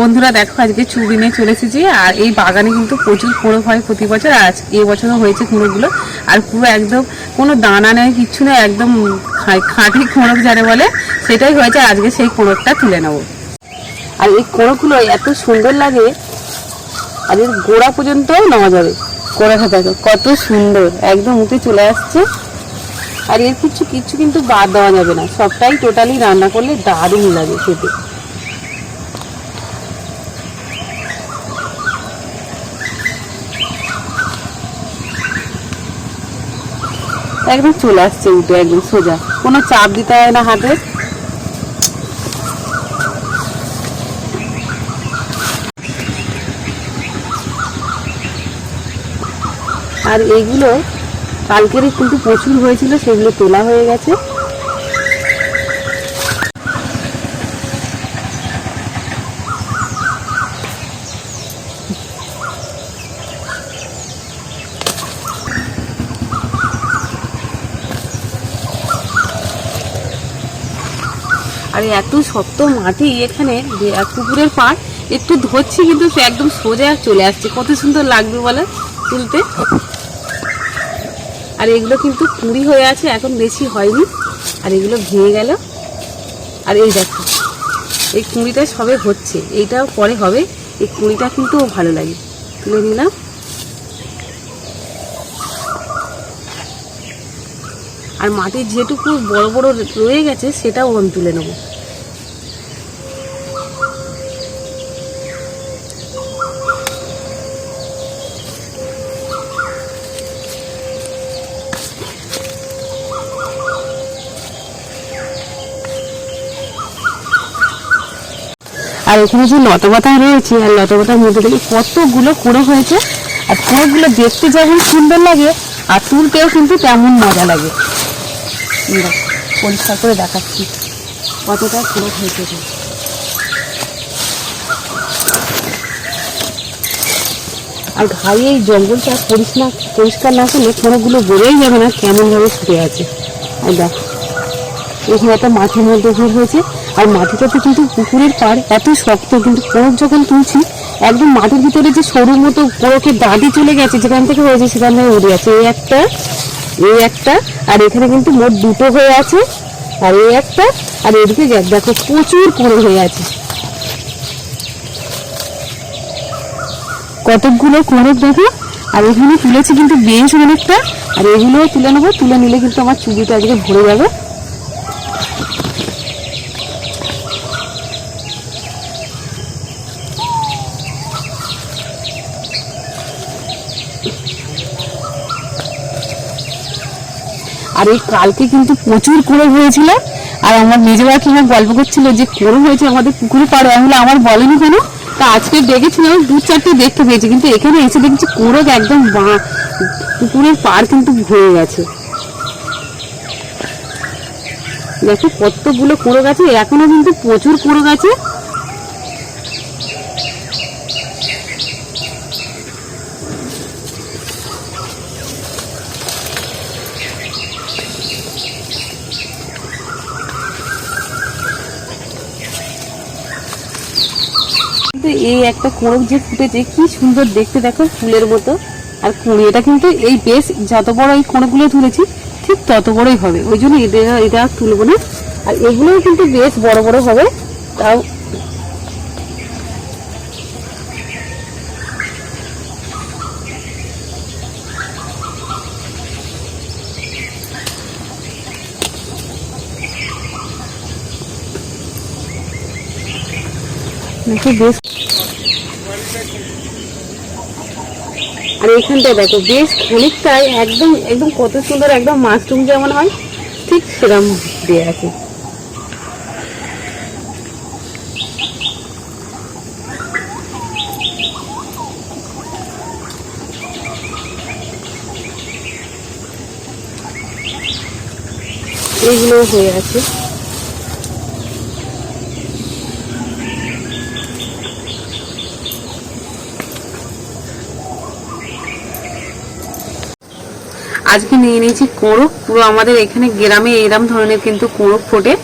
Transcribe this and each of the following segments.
বন্ধুরা দেখো, আজকে চুড়ি নিয়ে চলে এসেছি আর এই বাগানে কিন্তু প্রচুর কুঁড়ো হয় প্রতি বছর আজ এই বছরও হয়েছে কুঁড়োগুলো। আর পুরো একদম কোনো দানা নেই, কিচ্ছু নেই, একদম খাঁটি কোঁড়ক যারে বলে, সেটাই হয়েছে আজকে সেই কোঁড়কটা তুলে নেব। আর এই কোঁড়োগুলো এত সুন্দর লাগে, আর এর গোড়া পর্যন্ত নেওয়া যাবে। কোঁড়াটা দেখো, কত সুন্দর, একদম উঠে চলে আসছে। আর এর কিছু কিচ্ছু কিন্তু বাদ দেওয়া যাবে না, সবটাই টোটালি রান্না করলে দারুণ লাগে খেতে। একদম চলে আসছে উঠে একদম সোজা। কোনো চাপ দিতে হয় না হাতে। আর এগুলো কালকেরই কিন্তু প্রচুর হয়েছিল, সেগুলো তোলা হয়ে গেছে। আর এত শক্ত মাটি এখানে পুকুরের পাড়, একটু ধরছি কিন্তু সে একদম সোজা চলে আসছে। কত সুন্দর লাগবে বলে তুলতে? আর এগুলো কিন্তু কুড়ি হয়ে আছে, এখন বেশি হয়নি। আর এগুলো ভেঙে গেল। আর এই দেখো, এই কুঁড়িটা সবে হচ্ছে, এইটাও পরে হবে। এই কুঁড়িটা কিন্তু ভালো লাগে। তুলে নিলাম। আর মাটির যেটুকু বড় বড় রয়ে গেছে সেটাও আমি তুলে নেব। আর এখানে যে লতাপাতা রয়েছে আর লতাপাতার মধ্যে থেকে কতগুলো কুড়ো হয়েছে। আর কুড়োগুলো দেখতে যেমন সুন্দর লাগে আর তুলতেও কিন্তু তেমন মজা লাগে। দেখো, পরিষ্কার করে দেখাচ্ছি। কতটা কুড়ো হয়েছে আর ঘাই এই জঙ্গলটা পরিষ্কার পরিষ্কার না করলে কুড়োগুলো বেরোই যাবে না, কেমনভাবে শুয়ে আছে। আর দেখো, এখানে একটা মাটির মধ্যে ঘর হয়েছে। আর মাটিটাতে কিন্তু পুকুরের পাড় এত শক্ত, কিন্তু কোরক যখন তুলছি, একদম মাটির ভিতরে যে সরু মতো কোরকের দাঁড়ি চলে গেছে, যেখান থেকে হয়েছে, সেখান থেকে উড়ে আছে এই একটা এই একটা, আর এখানে কিন্তু মোট দুটো হয়ে আছে। আর এই একটা, আর এদিকে দেখ- প্রচুর করে হয়ে আছে। কতকগুলো কোরক দেখো। আর এগুলো তুলেছি কিন্তু বেশ অনেকটা, আর এগুলোও তুলে নেব, তুলে নিলে কিন্তু আমার চুবিটা আজকে ভরে যাবে। আর এই কালকে কিন্তু প্রচুর কুড়ো হয়েছিল। আর আমার নিজের কাকিমা গল্প করছিল যে কুড়ো হয়েছে আমাদের পুকুরে পাড়ে। আমি আমার বলেনি কেন? তা আজকে দেখেছিলাম দু চারটে দেখতে পেয়েছি। কিন্তু এখানে এসে দেখছি কুড়ো একদম বাঁ পুকুরের পাড় কিন্তু ভরে গেছে। দেখো কতগুলো কুড়ো গাছে। এখনও কিন্তু প্রচুর কুড়ো গাছে। কিন্তু এই একটা কোড়ক যে ফুটেছে, কি সুন্দর দেখতে দেখো ফুলের মতো। আর কুড়ি কিন্তু এই বেশ যত বড় এই কোড়কগুলো তুলেছি, ঠিক তত বড়ই হবে। ওই জন্য এটা এটা তুলবো না। আর এগুলোও কিন্তু বেশ বড় বড় হবে। তাও দেখো বেশ আর এইখানটা দেখো, বেশ খানিকটাই, একদম একদম কত সুন্দর, একদম মাশরুম যেমন হয়, ঠিক সেরকম দিয়ে আছে। এইগুলো হয়ে আছে। আজকে নিয়ে নিয়েছি কোড়ক পুরো আমাদের এখানে গ্রামে এরম ধরনের কিন্তু কোড়ক ফোটে।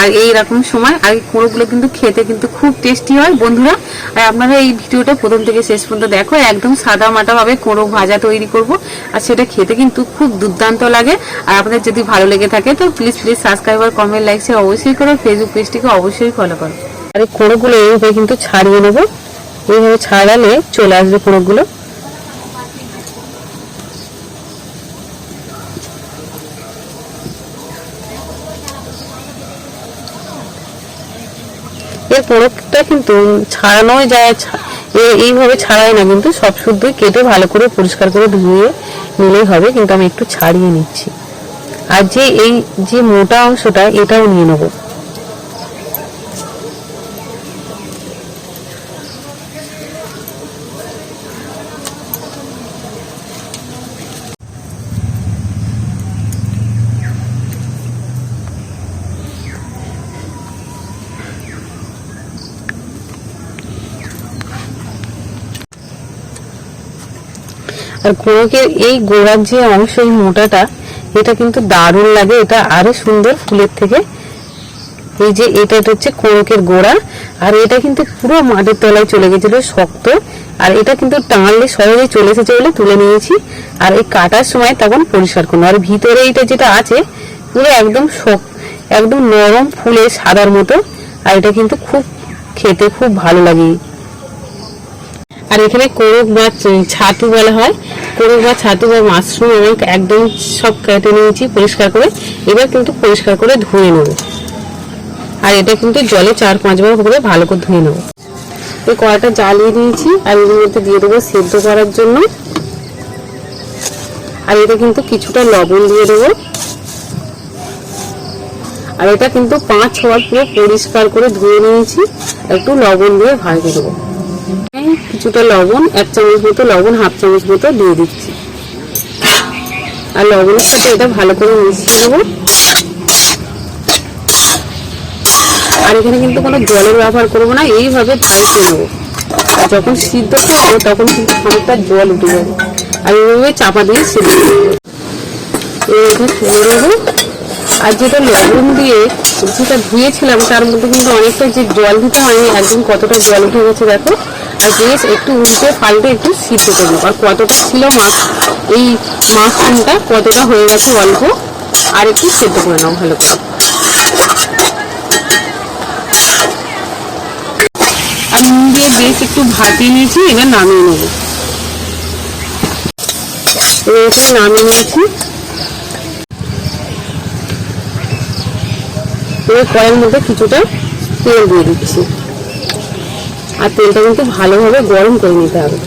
আর এই রকম সময় আর এই কুঁড়োগুলো কিন্তু খেতে কিন্তু খুব টেস্টি হয় বন্ধুরা। আর আপনারা এই ভিডিওটা প্রথম থেকে শেষ পর্যন্ত দেখো, একদম সাদা মাটা ভাবে ভাজা তৈরি করব। আর সেটা খেতে কিন্তু খুব দুর্দান্ত লাগে। আর আপনাদের যদি ভালো লেগে থাকে, তো প্লিজ প্লিজ সাবস্ক্রাইব আর কমেন্ট লাইক শেয়ার অবশ্যই করো। ফেসবুক পেজটিকে অবশ্যই ফলো করো। আর এই কুঁড়োগুলো এইভাবে কিন্তু ছাড়িয়ে নেব। এইভাবে ছাড়ালে চলে আসবে কুঁড়োগুলো এর পোড়কটা কিন্তু ছাড়ানোই যায় এইভাবে ছাড়াই না, কিন্তু সব শুদ্ধই কেটে ভালো করে পরিষ্কার করে ধুয়ে নিলেই হবে, কিন্তু আমি একটু ছাড়িয়ে নিচ্ছি। আর যে এই যে মোটা অংশটা, এটাও নিয়ে নেব। আর কোরকের এই গোড়ার যে অংশ, এই মোটাটা, এটা কিন্তু দারুণ লাগে। এটা আরও সুন্দর ফুলের থেকে। এই যে এটা হচ্ছে কোরকের গোড়া। আর এটা কিন্তু পুরো মাটির তলায় চলে গেছিল, শক্ত। আর এটা কিন্তু টাঙালে সহজে চলে এসেছে বলে তুলে নিয়েছি। আর এই কাটার সময় তখন পরিষ্কার করব আর ভিতরে এটা যেটা আছে, পুরো একদম শক্ত, একদম নরম ফুলে সাদার মতো। আর এটা কিন্তু খুব খেতে খুব ভালো লাগে। আর এখানে কোরক বা ছাতু বলা হয়। কোরক বা ছাতু বা মাশরুম আমি একদম সব কেটে নিয়েছি পরিষ্কার করে। এবার কিন্তু পরিষ্কার করে ধুয়ে নেব। আর এটা কিন্তু জলে চার পাঁচবার করে ভালো করে ধুয়ে নেব। এই কড়াটা জ্বালিয়ে দিয়েছি আর এর মধ্যে দিয়ে দেবো সেদ্ধ করার জন্য। আর এটা কিন্তু কিছুটা লবণ দিয়ে দেবো। আর এটা কিন্তু পাঁচ ছবার পুরো পরিষ্কার করে ধুয়ে নিয়েছি। একটু লবণ দিয়ে ভাজতে দেবো। কিছুটা লবণ, এক চামচ মতো লবণ, হাফ চামচ মতো দিয়ে দিচ্ছি। আর লবণের সাথে এটা ভালো করে মিশিয়ে দেবো আর এখানে কিন্তু কোনো জলের ব্যবহার করব না, এইভাবে যখন সিদ্ধ তখন কিন্তু জল উঠে যাবে। আর এইভাবে চাপা দিয়ে সিদ্ধ আর যেটা লবণ দিয়ে যেটা ধুয়েছিলাম, তার মধ্যে কিন্তু অনেকটা যে জল দিতে হয়নি, একদম কতটা জল উঠে গেছে দেখো। আর বেশ একটু উল্টে পাল্টে একটু সিদ্ধ করব আর কতটা ছিল মাছ এই মাশরুমটা কতটা হয়ে গেছে অল্প? আর একটু সেদ্ধ করে নাও ভালো করে। আর নুন দিয়ে বেশ একটু ভাপিয়ে নিয়েছি, এবার নামিয়ে নেব। এবার নামিয়ে নিয়েছি। এবার কড়াইয়ের মধ্যে কিছুটা তেল দিয়ে দিচ্ছি। আর তেলটা কিন্তু ভালোভাবে গরম করে নিতে হবে।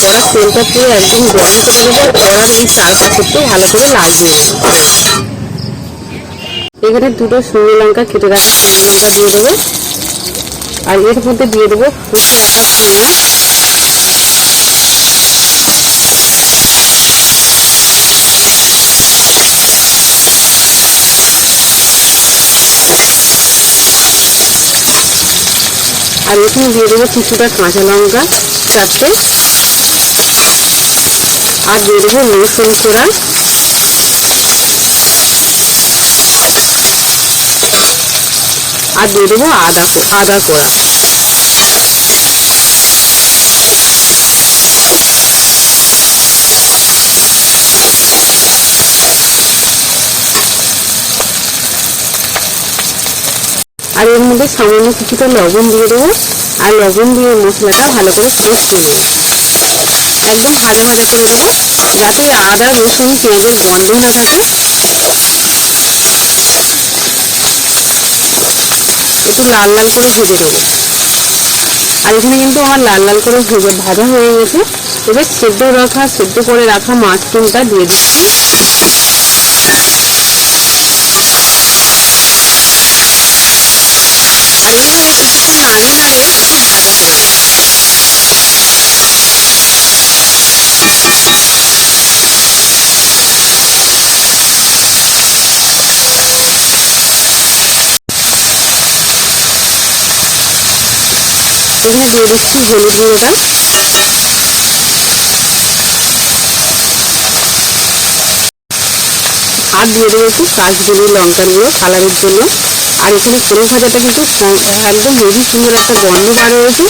কড়ার তেলটা পুরো একদম গরম করে দেবো কড়ার এই চাল একটু ভালো করে লাগিয়ে নেব এখানে দুটো শুকনো লঙ্কা কেটে রাখা, শুকনো লঙ্কা দিয়ে দেবো। আর এর মধ্যে দিয়ে দেবো ফুটে আসা পেঁয়াজ আর এখানে দিয়ে দেবো কিছুটা কাঁচা লঙ্কা চারটে আর দিয়ে দেবো রসুন কোড়া। আর দিয়ে দেবো আদা আদা কোড়া। আর এর মধ্যে সামান্য কিছুটা লবণ দিয়ে দেবো। আর লবণ দিয়ে মশলাটা ভালো করে কষিয়ে নেব। একদম ভাজা ভাজা করে দেবো যাতে আদা, রসুন, পেঁয়াজের গন্ধ না থাকে। একটু লাল লাল করে ভেজে দেবো আর এখানে কিন্তু আমার লাল লাল করে ভেজে ভাজা হয়ে গেছে। এবার সেদ্ধ রাখা সেদ্ধ করে রাখা মাশরুমটা দিয়ে দিচ্ছি আর এবার এটা একটু নাড়িয়ে নাড়িয়ে একটু ভাজা করে নেব এখানে দিয়ে দিচ্ছি হলুদ গুঁড়োটা স্বাদ দিয়ে দেবো একটু কাশ্মীরি লঙ্কার গুঁড়ো কালারের জন্য। আর এখানে কোনো ভাজাটা কিন্তু একদম হেভি সুন্দর একটা গন্ধ বার হয়েছে।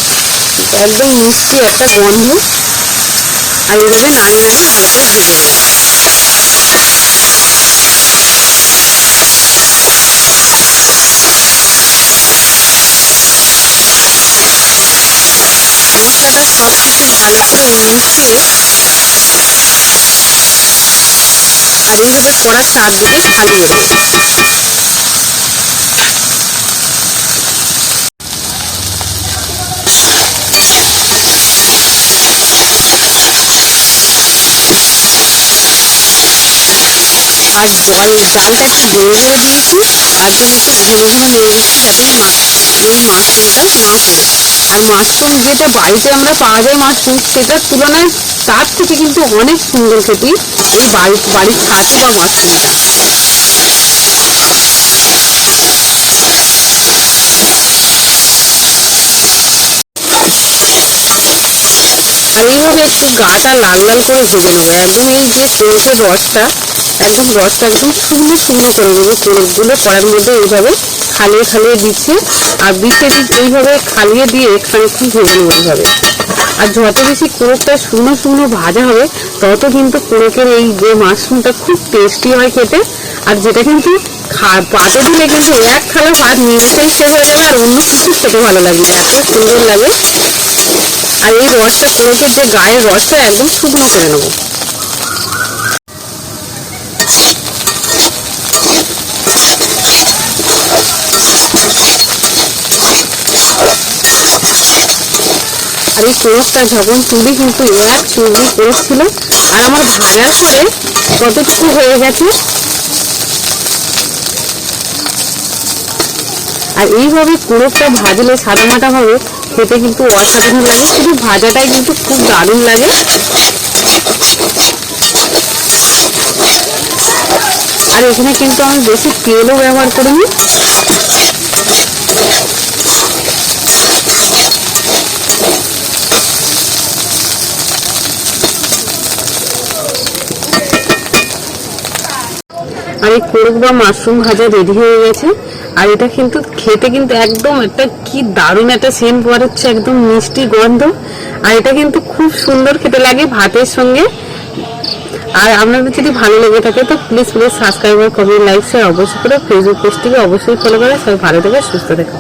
একদম মিষ্টি একটা গন্ধ। আর এইভাবে নাড়িয়ে নাড়িয়ে করে ভেজে নেব মশলাটা সব কিছু ভালো করে মিশিয়ে আর এইভাবে কড়ার চারদিকে করে দেবো আর জল জালটা একটু বেড়ে বেড়ে দিয়েছি তার জন্য একটু ঘন ঘন নেড়ে দিচ্ছি যাতে মাছ যেই মাশরুমটা না পড়ে। আর মাশরুম যেটা বাড়িতে আমরা পাওয়া যায় মাশরুম সেটার তুলনায় তার থেকে কিন্তু অনেক সুন্দর খেতে এই বাড়ি, বাড়ির ছাতু বা মাশরুমটা আর এইভাবে একটু গাটা লাল লাল করে ভেজে নেব। একদম এই যে কোরকের রসটা একদম রসটা একদম শুকনো শুকনো করে দেবো কোরকগুলো কড়ার মধ্যে এইভাবে খালিয়ে খালিয়ে দিচ্ছি। আর বিছে দিচ্ছি এইভাবে খালিয়ে দিয়ে খানিকক্ষণ ভেজে নেব এইভাবে। আর যত বেশি কোরকটা শুকনো শুকনো ভাজা হবে, তত কিন্তু কোরকের এই যে মাশরুমটা খুব টেস্টি হয় খেতে। আর যেটা কিন্তু পাতে দিলে কিন্তু এক থালা ভাত নিমিশেই শেষ হয়ে যাবে, আর অন্য কিছু খেতে ভালো লাগবে এত সুন্দর লাগে। আর এই রসটা, কোরকের যে গায়ের রসটা একদম শুকনো করে নেব। আর এই কোরকটা যখন তুলি কিন্তু এক চুবড়ি কোরক ছিল আর আমার ভাজার পরে কতটুকু হয়ে গেছে? আর এইভাবে কোরকটা ভাজলে সাদামাটা হবে খেতে কিন্তু অসাধারণ লাগে। শুধু ভাজাটাই কিন্তু খুব দারুণ লাগে। আর এখানে কিন্তু আমি বেশি তেলও ব্যবহার করিনি। আর এই কোরক বা মাশরুম ভাজা রেডি হয়ে গেছে। আর এটা কিন্তু খেতে কিন্তু একদম একটা কি দারুণ একটা সেন্ট হচ্ছে একদম মিষ্টি গন্ধ। আর এটা কিন্তু খুব সুন্দর খেতে লাগে ভাতের সঙ্গে। আর আপনাদের যদি ভালো লেগে থাকে তো please please subscribe comment like share অবশ্যই করে ফেসবুক পেজটিকে অবশ্যই ফলো করে। সবাই ভালো থেকে, সুস্থ থাকে।